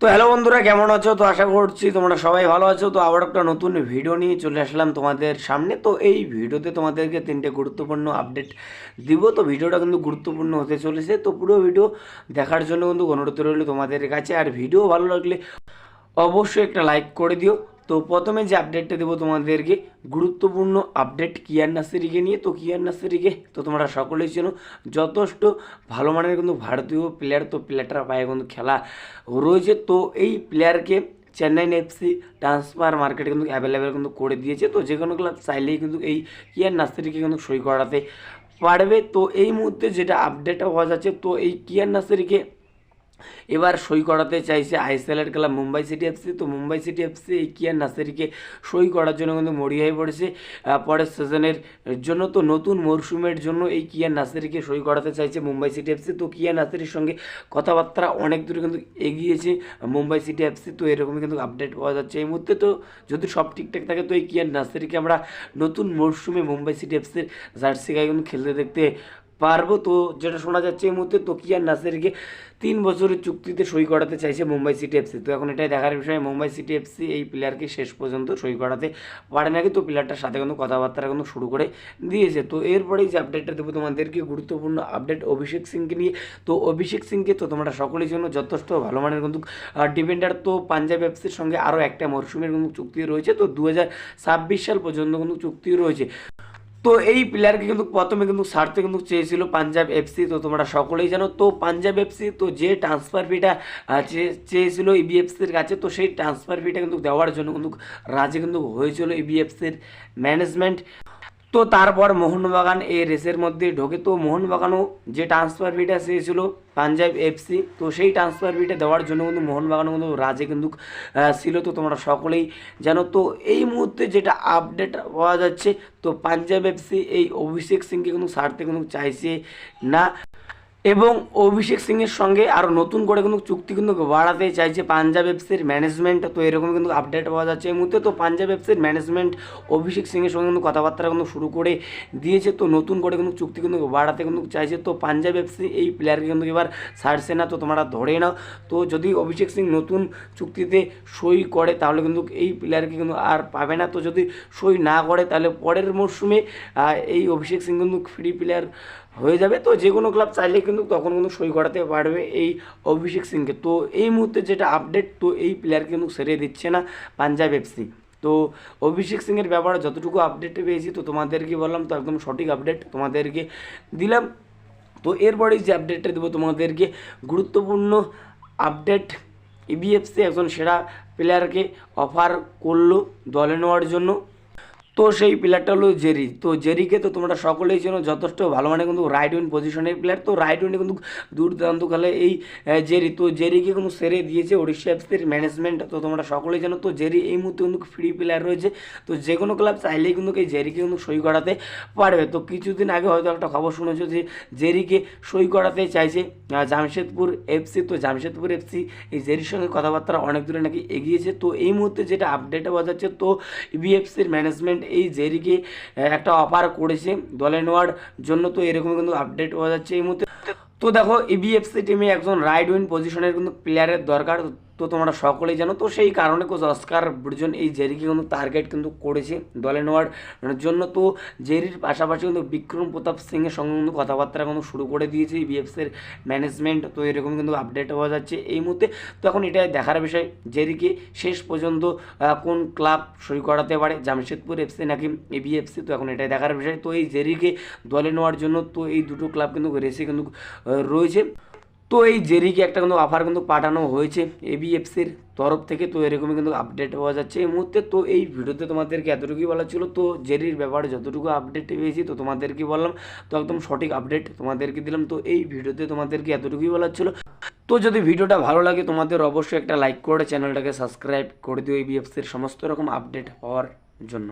তো হ্যালো বন্ধুরা, কেমন আছো? তো আশা করছি তোমরা সবাই ভালো আছো। তো আবার একটা নতুন ভিডিও নিয়ে চলে আসলাম তোমাদের সামনে। তো এই ভিডিওতে তোমাদেরকে তিনটে গুরুত্বপূর্ণ আপডেট দিব। তো ভিডিওটা কিন্তু গুরুত্বপূর্ণ হতে চলেছে। তো পুরো ভিডিও দেখার জন্য কিন্তু অনুরোধ রইল তোমাদের কাছে। আর ভিডিও ভালো লাগলে অবশ্যই একটা লাইক করে দিও। তো প্রথমে যে আপডেটটা দেবো তোমাদেরকে, গুরুত্বপূর্ণ আপডেট কিয়ার নার্সারিকে নিয়ে। তো কিয়ার নার্সারিকে তো তোমরা সকলেই চেনো, যথেষ্ট ভালো মানের কিন্তু ভারতীয় প্লেয়ার তো প্লেয়ারটার পায়ে কিন্তু খেলা রয়েছে। তো এই প্লেয়ারকে চেন্নাইন এফসি ট্রান্সফার মার্কেটে কিন্তু অ্যাভেলেবেল কিন্তু করে দিয়েছে। তো যে কোনো ক্লাব চাইলেই কিন্তু এই কিয়ার নার্সারিকে কিন্তু সই করাতে পারবে। তো এই মুহূর্তে যেটা আপডেট হওয়া যাচ্ছে, তো এই কিয়ার নার্সারিকে এবার সই করাতে চাইছে আইসিএলের খেলা মুম্বাই সিটি এফসি তো মুম্বাই সিটি এফসি কিয়ার নাসেরিকে সই করার জন্য কিন্তু মরিয়া হয়ে পড়েছে। পরের সিজনের জন্য তো নতুন মরশুমের জন্য এই কিয়ার নাসেরিকে সই করাতে চাইছে মুম্বাই সিটি এফসি তো কিয়ার নাসেরির সঙ্গে কথাবার্তা অনেক দূরে কিন্তু এগিয়েছে মুম্বাই সিটি এফসি তো এরকমই কিন্তু আপডেট পাওয়া যাচ্ছে এই মুহূর্তে। তো যদি সব ঠিকঠাক থাকে, তো এই কিয়ার নাসেরিকে আমরা নতুন মরশুমে মুম্বাই সিটি এফসির জার্সি গায়ে কিন্তু খেলতে দেখতে পারব। তো যেটা শোনা যাচ্ছে এই মুহূর্তে তোকিয়ার নাসেরকে তিন বছরের চুক্তিতে সই করাতে চাইছে মুম্বাই সিটি এফসি তো এখন এটাই দেখার বিষয়, মুম্বাই সিটি এফসি এই প্লেয়ারকে শেষ পর্যন্ত সই করাতে পারে নাকি? তো প্লেয়ারটার সাথে কিন্তু কথাবার্তা কিন্তু শুরু করে দিয়েছে। তো এরপরেই যে আপডেটটা দেবো তোমাদেরকে, গুরুত্বপূর্ণ আপডেট অভিষেক সিংকে নিয়ে। তো অভিষেক সিংকে তো তোমরা সকলের জন্য যথেষ্ট ভালো মানের কিন্তু ডিফেন্ডার তো পাঞ্জাব এফসির সঙ্গে আরও একটা মরশুমের কিন্তু চুক্তি রয়েছে। তো দু হাজার ছাব্বিশ সাল পর্যন্ত কিন্তু চুক্তি রয়েছে। তো এই প্লেয়ারকে কিন্তু প্রথমে কিন্তু ছাড়তে কিন্তু চেয়েছিল পাঞ্জাব এফসি তো তোমরা সকলেই জানো। তো পাঞ্জাব এফসি তো যে ট্রান্সফার ফিটা চেয়েছিল ইবিএফসির কাছে, তো সেই ট্রান্সফার ফিটা কিন্তু দেওয়ার জন্য কিন্তু রাজি কিন্তু হয়েছিল ইবিএফসির ম্যানেজমেন্ট তো তারপর মোহনবাগান এই রেসের মধ্যে ঢোকে। তো মোহনবাগানও যে ট্রান্সফার ফিটা চেয়েছিল পাঞ্জাব এফসি তো সেই ট্রান্সফার ফিটা দেওয়ার জন্য কিন্তু মোহনবাগানও কিন্তু রাজে কিন্তু ছিল। তো তোমরা সকলেই জানো। তো এই মুহূর্তে যেটা আপডেট পাওয়া যাচ্ছে, তো পাঞ্জাব এফসি এই অভিষেক সিংকে কিন্তু ছাড়তে কিন্তু চাইছে না। এবং অভিষেক সিংয়ের সঙ্গে আরও নতুন করে কিন্তু চুক্তি কিন্তু বাড়াতে চাইছে পাঞ্জাব এফসির ম্যানেজমেন্ট তো এরকম কিন্তু আপডেট পাওয়া যাচ্ছে। এই মুহূর্তে তো পাঞ্জাব এফসির ম্যানেজমেন্ট অভিষেক সিংয়ের সঙ্গে কিন্তু কথাবার্তা কিন্তু শুরু করে দিয়েছে। তো নতুন করে কিন্তু চুক্তি কিন্তু বাড়াতে কিন্তু চাইছে। তো পাঞ্জাব এফসি এই প্লেয়ারকে কিন্তু এবার ছাড়ছে না। তো তোমরা ধরে নাও। তো যদি অভিষেক সিং নতুন চুক্তিতে সই করে, তাহলে কিন্তু এই প্লেয়ারকে কিন্তু আর পাবে না। তো যদি সই না করে, তাহলে পরের মরশুমে এই অভিষেক সিং কিন্তু ফ্রি প্লেয়ার হয়ে যাবে। তো যে কোনো ক্লাব চাইলে কিন্তু তখন কিন্তু সই করাতে পারবে এই অভিষেক সিংকে। তো এই মুহূর্তে যেটা আপডেট তো এই প্লেয়ার কিন্তু সেরে দিচ্ছে না পাঞ্জাব এফসি তো অভিষেক সিংয়ের ব্যাপারে যতটুকু আপডেট পেয়েছি, তো তোমাদেরকে বললাম, তো একদম সঠিক আপডেট তোমাদেরকে দিলাম। তো এরপরেই যে আপডেটটা দেবো তোমাদেরকে, গুরুত্বপূর্ণ আপডেট ইবিএফসি একজন সেরা প্লেয়ারকে অফার করল দলে নেওয়ার জন্য। তো সেই প্লেয়ারটা হলো জেরি তো জেরিকে তো তোমরা সকলেই চেনো, যথেষ্ট ভালো মানে কিন্তু রাইট উইন পজিশনের প্লেয়ার তো রাইট উইনে কিন্তু দুর্দান্ত খেলে এই জেরি তো জেরিকে কিন্তু সেরে দিয়েছে ওড়িশা এফসির ম্যানেজমেন্ট তো তোমরা সকলেই জানো তো জেরি এই মুহূর্তে কিন্তু ফ্রি প্লেয়ার রয়েছে। তো যে কোনো ক্লাব চাইলেই কিন্তু এই জেরিকে কিন্তু সই করাতে পারবে। তো কিছুদিন আগে হয়তো একটা খবর শুনেছো যে জেরিকে সই করাতে চাইছে জামশেদপুর এফসি তো জামশেদপুর এফসি এই জেরির সঙ্গে কথাবার্তা অনেক দূরে নাকি এগিয়েছে। তো এই মুহূর্তে যেটা আপডেট যাচ্ছে, তো বিএফসির ম্যানেজমেন্ট এই জেরিকে একটা অফার করেছে দলে নেওয়ার জন্য। তো এরকম কিন্তু আপডেট পাওয়া যাচ্ছে এই মুহূর্তে। তো দেখো ইবিএফসি টিমে একজন রাইট উইন পজিশনের কিন্তু প্লেয়ারের দরকার। তো তোমরা সকলেই জানো, তো সেই কারণে কোচ অস্কার ব্রুজন এই জেরিকে কিন্তু টার্গেট কিন্তু করেছে দলে নেওয়ার জন্য। তো জেরির পাশাপাশি কিন্তু বিক্রম প্রতাপ সিংয়ের সঙ্গে কিন্তু কথাবার্তা কিন্তু শুরু করে দিয়েছে ইবিএফসির ম্যানেজমেন্ট তো এরকম কিন্তু আপডেট হওয়া যাচ্ছে এই মুহূর্তে। তো এখন এটাই দেখার বিষয়, জেরিকে শেষ পর্যন্ত কোন ক্লাব সই করাতে পারে? জামশেদপুর এফসি নাকি এবিএফসি তো এখন এটাই দেখার বিষয়। তো এই জেরিকে দলে নেওয়ার জন্য, তো এই দুটো ক্লাব কিন্তু রেসে কিন্তু রয়েছে। তো এই জেরিকে একটা কিন্তু অফার কিন্তু পাঠানো হয়েছে এবিএফসির তরফ থেকে, তো এরকমই কিন্তু আপডেট পাওয়া যাচ্ছে এই মুহূর্তে। তো এই ভিডিওতে তোমাদেরকে এতটুকুই বলা ছিল, তো জেরির ব্যাপারে যতটুকু আপডেট পেয়েছি, তো তোমাদেরকে বললাম, তো একদম সঠিক আপডেট তোমাদেরকে দিলাম, তো এই ভিডিওতে তোমাদেরকে এতটুকুই বলার ছিল। তো যদি ভিডিওটা ভালো লাগে, তোমাদের অবশ্যই একটা লাইক করে, চ্যানেলটাকে সাবস্ক্রাইব করে দিও এবিএফসির সমস্ত রকম আপডেট পাওয়ার জন্য।